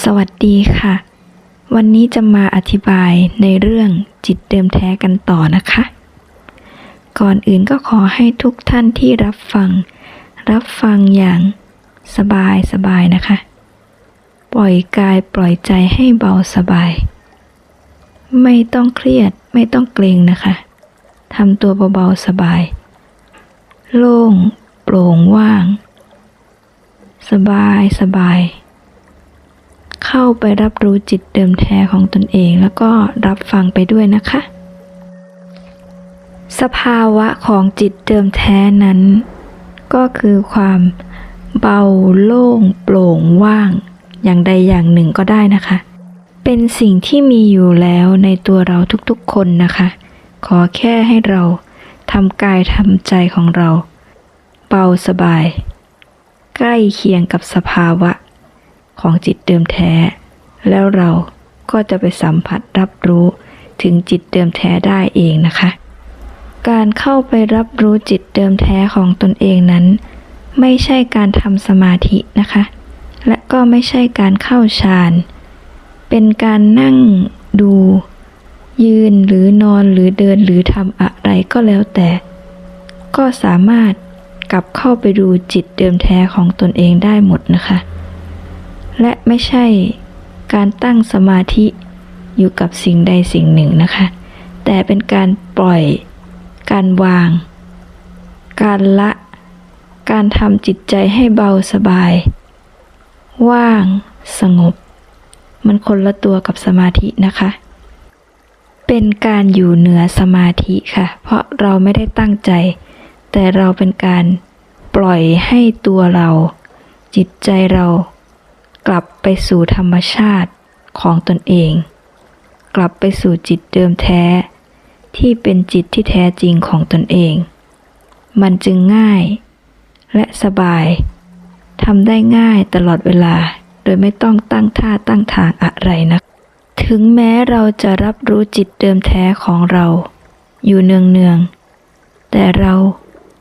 สวัสดีค่ะ วันนี้จะมาอธิบายในเรื่องจิตเดิมแท้กันต่อนะคะ ก่อนอื่นก็ขอให้ทุกท่านที่รับฟัง รับฟังอย่างสบายสบายนะคะ ปล่อยกายปล่อยใจให้เบาสบาย ไม่ต้องเครียดไม่ต้องเกรงนะคะทำตัวเบาๆสบาย โล่ง โปร่งว่าง สบายสบาย เข้าไปรับรู้จิตเดิมแท้ของตนเอง แล้วก็รับฟังไปด้วยนะคะ สภาวะของจิตเดิมแท้นั้น ก็คือความเบาโล่งโปร่งว่าง อย่างใดอย่างหนึ่งก็ได้นะคะ เป็นสิ่งที่มีอยู่แล้วในตัวเราทุกๆคนนะคะ ขอแค่ให้เราทำกายทำใจของเรา เบาสบาย ใกล้เคียงกับสภาวะ ของจิตเดิมแท้ แล้วเราก็จะไปสัมผัสรับรู้ถึงจิตเดิมแท้ได้เองนะคะ การเข้าไปรับรู้จิตเดิมแท้ของตนเองนั้น ไม่ใช่การทำสมาธินะคะ และก็ไม่ใช่การเข้าฌานเป็นการนั่งดู ยืนหรือนอนหรือเดินหรือทำอะไรก็แล้วแต่ ก็สามารถกลับเข้าไปดูจิตเดิมแท้ของตนเองได้หมดนะคะ และไม่ใช่การตั้งสมาธิอยู่กับสิ่งใดสิ่งหนึ่งนะคะ แต่เป็นการปล่อย การวาง การละ การทำจิตใจให้เบาสบาย ว่าง สงบ มันคนละตัวกับสมาธินะคะ เป็นการอยู่เหนือสมาธิค่ะ เพราะเราไม่ได้ตั้งใจ แต่เราเป็นการปล่อยให้ตัวเรา จิตใจเรา กลับไปสู่ธรรมชาติของตนเอง กลับไปสู่จิตเดิมแท้ ที่เป็นจิตที่แท้จริงของตนเอง มันจึงง่าย และสบายทำได้ง่ายตลอดเวลา โดยไม่ต้องตั้งท่าตั้งทางอะไรนะ ถึงแม้เราจะรับรู้จิตเดิมแท้ของเรา อยู่เนืองๆ แต่เรา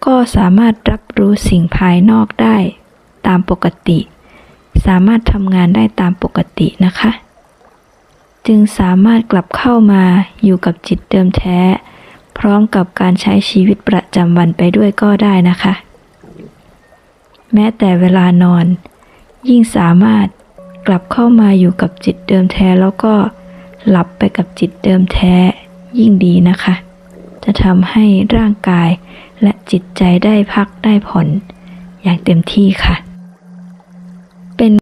ก็สามารถรับรู้สิ่งภายนอกได้ ตามปกติ สามารถทำงานได้ตามปกตินะคะ จึงสามารถกลับเข้ามาอยู่กับจิตเดิมแท้ พร้อมกับการใช้ชีวิตประจำวันไปด้วยก็ได้นะคะ แม้แต่เวลานอน ยิ่งสามารถกลับเข้ามาอยู่กับจิตเดิมแท้แล้วก็หลับไปกับจิตเดิมแท้ยิ่งดีนะคะ จะทำให้ร่างกายและจิตใจได้พักได้ผ่อนอย่างเต็มที่ค่ะ